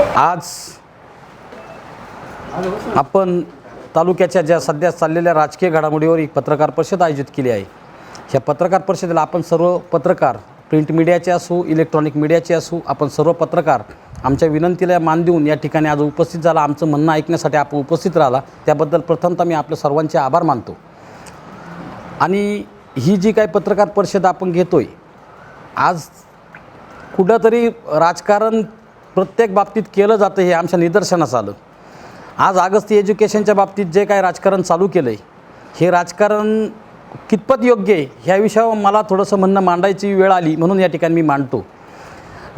आज आपण तालुक्याच्या ज्या सध्या चाललेल्या राजकीय घडामोडीवर एक पत्रकार परिषद आयोजित केली आहे. ह्या पत्रकार परिषदेला आपण सर्व पत्रकार प्रिंट मीडियाचे असू इलेक्ट्रॉनिक मीडियाचे असू आपण सर्व पत्रकार आमच्या विनंतीला मान देऊन या ठिकाणी आज उपस्थित झाला. आमचं म्हणणं ऐकण्यासाठी आपण उपस्थित राहिला. त्याबद्दल प्रथमतः मी आपल्या सर्वांचे आभार मानतो. आणि ही जी काही पत्रकार परिषद आपण घेतो आहे आज कुठंतरी राजकारण प्रत्येक बाबतीत केलं जातं हे आमच्या निदर्शनास आलं. आज अगस्ती एज्युकेशनच्या बाबतीत जे काय राजकारण चालू केलं आहे हे राजकारण कितपत योग्य आहे ह्या विषयावर मला थोडंसं म्हणणं मांडायची वेळ आली म्हणून या ठिकाणी मी मांडतो.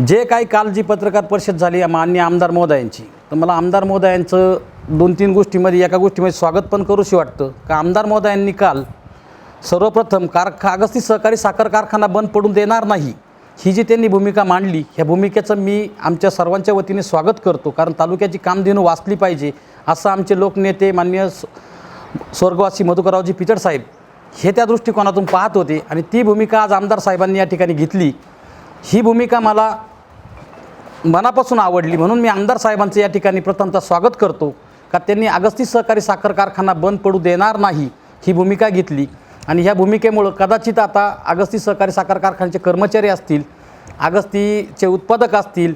जे काही काल जी पत्रकार परिषद झाली या मान्य आमदार महोदयांची तर मला आमदार महोदयांचं दोन तीन गोष्टीमध्ये एका गोष्टीमध्ये स्वागत पण करूशी वाटतं. का आमदार महोदयांनी काल सर्वप्रथम कारखा अगस्ती सहकारी साखर कारखाना बंद पडून देणार नाही ही जी त्यांनी भूमिका मांडली ह्या भूमिकेचं मी आमच्या सर्वांच्या वतीने स्वागत करतो. कारण तालुक्याची कामधेनू वाचली पाहिजे असं आमचे लोकनेते मान्य स- स्वर्गवासी मधुकररावजी पिचड साहेब हे त्या दृष्टिकोनातून पाहत होते आणि ती भूमिका आज आमदार साहेबांनी या ठिकाणी घेतली. ही भूमिका मला मनापासून आवडली. म्हणून मी आमदार साहेबांचं या ठिकाणी प्रथमतः स्वागत करतो. का त्यांनी अगस्ती सहकारी साखर कारखाना बंद पडू देणार नाही ही भूमिका घेतली. आणि ह्या भूमिकेमुळं कदाचित आता अगस्ती सहकारी साखर कारखान्याचे कर्मचारी असतील अगस्तीचे उत्पादक असतील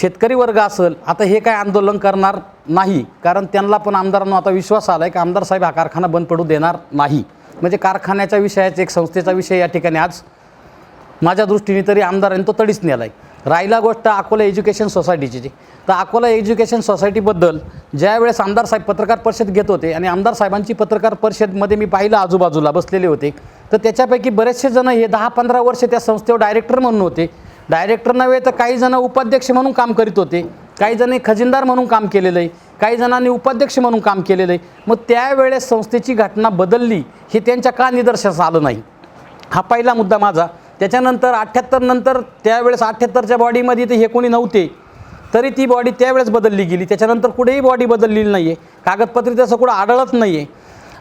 शेतकरी वर्ग असेल आता हे काय आंदोलन करणार नाही. कारण त्यांना पण आमदारांना आता विश्वास आला आहे की आमदार साहेब हा कारखाना बंद पडू देणार नाही. म्हणजे कारखान्याच्या विषयाचा एक संस्थेचा विषय या ठिकाणी आज माझ्या दृष्टीने तरी आमदारांनी तो तडीच नेला आहे राहिला गोष्ट अकोला एज्युकेशन सोसायटीची तर अकोला एज्युकेशन सोसायटीबद्दल ज्यावेळेस आमदार साहेब पत्रकार परिषद घेत होते आणि आमदार साहेबांची पत्रकार परिषदमध्ये मी पाहिलं आजूबाजूला बसलेले होते तर त्याच्यापैकी बरेचसे जण हे दहा पंधरा वर्ष त्या संस्थेवर डायरेक्टर म्हणून होते. डायरेक्टर नव्हे तर काही जण उपाध्यक्ष म्हणून काम करीत होते काही जणांनी खजिनदार म्हणून काम केलेलं आहे काही जणांनी उपाध्यक्ष म्हणून काम केलेलं आहे. मग त्यावेळेस संस्थेची घटना बदलली हे त्यांच्या का निदर्शनास आलं नाही? हा पहिला मुद्दा माझा. त्याच्यानंतर अठ्ठ्याहत्तर नंतर त्यावेळेस अठ्ठ्याहत्तरच्या बॉडीमध्ये ते हे कोणी नव्हते. तरी ती बॉडी त्यावेळेस बदलली गेली. त्याच्यानंतर कुठेही बॉडी बदललेली नाही आहे कागदपत्रे त्याचं कुठं आढळत नाही आहे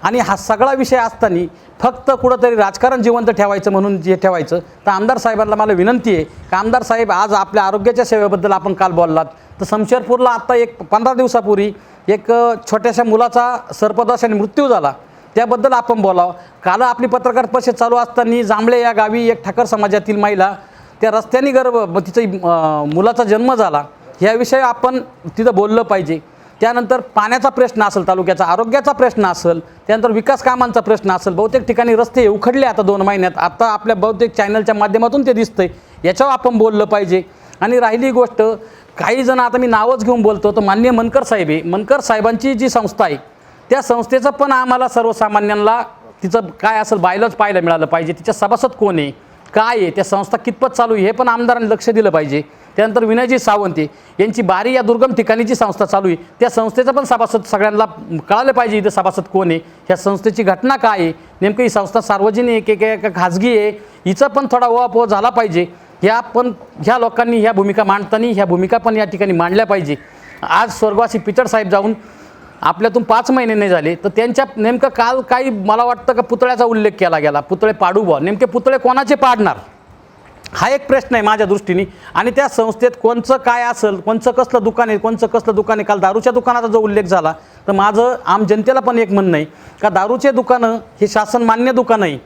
आणि हा सगळा विषय असताना फक्त कुठंतरी राजकारण जिवंत ठेवायचं म्हणून जे ठेवायचं तर आमदार साहेबांना मला विनंती आहे की आमदार साहेब आज आपल्या आरोग्याच्या सेवेबद्दल आपण काल बोललात. तर शमशेरपूरला आत्ता एक पंधरा दिवसापूर्वी एक छोट्याशा मुलाचा सर्पदोषाने मृत्यू झाला. त्याबद्दल आपण बोलावं. काल आपली पत्रकार परिषद चालू असताना जांभळे या गावी एक ठाकर समाजातील महिला त्या रस्त्याने गर्भ तिचा तिचं मुलाचा जन्म झाला. ह्याविषयी आपण तिथं बोललं पाहिजे. त्यानंतर पाण्याचा प्रश्न असेल तालुक्याचा आरोग्याचा प्रश्न असेल त्यानंतर विकास कामांचा प्रश्न असेल बहुतेक ठिकाणी रस्ते उखडले आता दोन महिन्यात. आता आपल्या बहुतेक चॅनलच्या माध्यमातून ते दिसतंय. याच्यावर आपण बोललं पाहिजे. आणि राहिली गोष्ट काही जण आता मी नावच घेऊन बोलतो तर मान्य मनकर साहेब आहे. मनकर साहेबांची जी संस्था आहे त्या संस्थेचं पण आम्हाला सर्वसामान्यांना तिचं काय असेल बायलाच पाहायला मिळालं पाहिजे. तिच्या सभासद कोण आहे? काय आहे? त्या संस्था कितपत चालू आहे? हे पण आमदारांनी लक्ष दिलं पाहिजे. त्यानंतर विनयजी सावंत आहे. यांची बारी या दुर्गम ठिकाणी जी संस्था चालू आहे त्या संस्थेचं पण सभासद सगळ्यांना कळालं पाहिजे इथं सभासद कोण आहे. ह्या संस्थेची घटना काय आहे? नेमकं ही संस्था सार्वजनिक आहे का का खाजगी आहे? हिचा पण थोडा ओवापोह झाला पाहिजे. ह्या पण ह्या लोकांनी ह्या भूमिका मांडताना ह्या भूमिका पण या ठिकाणी मांडल्या पाहिजे. आज स्वर्गवासी पिचड साहेब जाऊन आपल्यातून पाच महिने नाही झाले तर त्यांच्या नेमकं काल काही मला वाटतं का पुतळ्याचा उल्लेख केला गेला पुतळे पाडू बा नेमके पुतळे कोणाचे पाडणार? हा एक प्रश्न आहे माझ्या दृष्टीने. आणि त्या संस्थेत कोणचं काय असेल कोणचं कसलं दुकान आहे कोणचं कसलं दुकान आहे काल दारूच्या दुकानाचा जो उल्लेख झाला तर माझं आम जनतेला पण एक म्हणणं आहे का दारूचे दुकानं हे शासन मान्य दुकान आहे.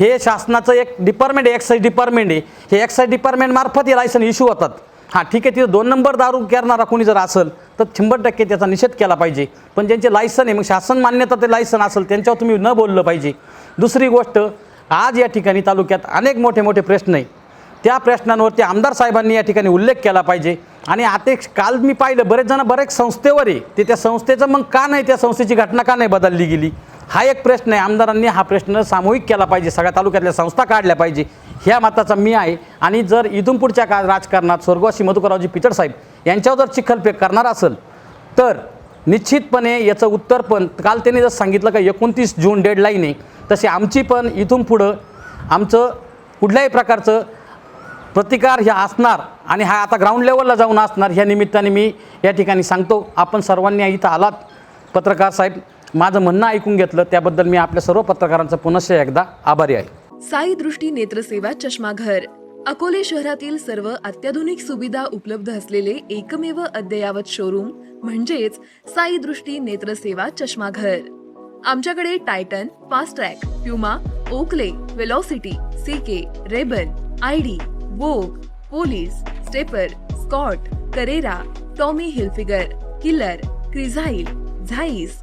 हे शासनाचं एक डिपार्टमेंट आहे एक्साईज डिपार्टमेंट आहे. हे एक्साईज डिपार्टमेंटमार्फत हे लायसन इश्यू होतात. हां ठीक आहे तिथं दोन नंबर दारू करणारा कोणी जर असेल तर शंभर टक्के त्याचा निषेध केला पाहिजे. पण ज्यांचे लायसन आहे मग शासन मान्यता ते लायसन असेल त्यांच्यावर तुम्ही न बोललं पाहिजे. दुसरी गोष्ट आज या ठिकाणी तालुक्यात अनेक मोठे मोठे प्रश्न आहे त्या प्रश्नांवरती आमदार साहेबांनी या ठिकाणी उल्लेख केला पाहिजे. आणि आता काल मी पाहिलं बरेच जण बरेच संस्थेवर आहे. ते त्या संस्थेचं मग का नाही त्या संस्थेची घटना का नाही बदलली गेली? हा एक प्रश्न आहे. आमदारांनी हा प्रश्न सामूहिक केला पाहिजे. सगळ्या तालुक्यातल्या संस्था काढल्या पाहिजे. ह्या मताचा मी आहे. आणि जर इथून पुढच्या का राजकारणात स्वर्गवासी मधुकररावजी पिचड साहेब यांच्यावर जर चिखलफेक करणार असेल तर निश्चितपणे याचं उत्तर पण काल त्यांनी जर सांगितलं का एकोणतीस जून डेडलाईन आहे. तशी आमची पण इथून पुढं आमचं कुठल्याही प्रकारचं प्रतिकार ह्या असणार आणि हा आता ग्राउंड लेवलला जाऊन असणार ह्या निमित्ताने मी या ठिकाणी सांगतो. आपण सर्वांनी इथं आलात पत्रकार साहेब. माझं म्हणणं ऐकून घेतलं त्याबद्दल मी आपल्या सर्व पत्रकारांचं पुनश्च एकदा आभारी आहे. साई दृष्टी नेत्रसेवा चष्माघर अकोले शहरातील सर्व अत्याधुनिक सुविधा उपलब्ध असलेले एकमेव अद्ययावत शोरूम म्हणजेच साई दृष्टी नेत्रसेवा चष्माघर. आमच्याकडे Titan Fast Track Puma Oakley Velocity CK Rayban ID Vogue Police Stepper Scott Carrera Tommy Hilfiger Killer Crizal Zeiss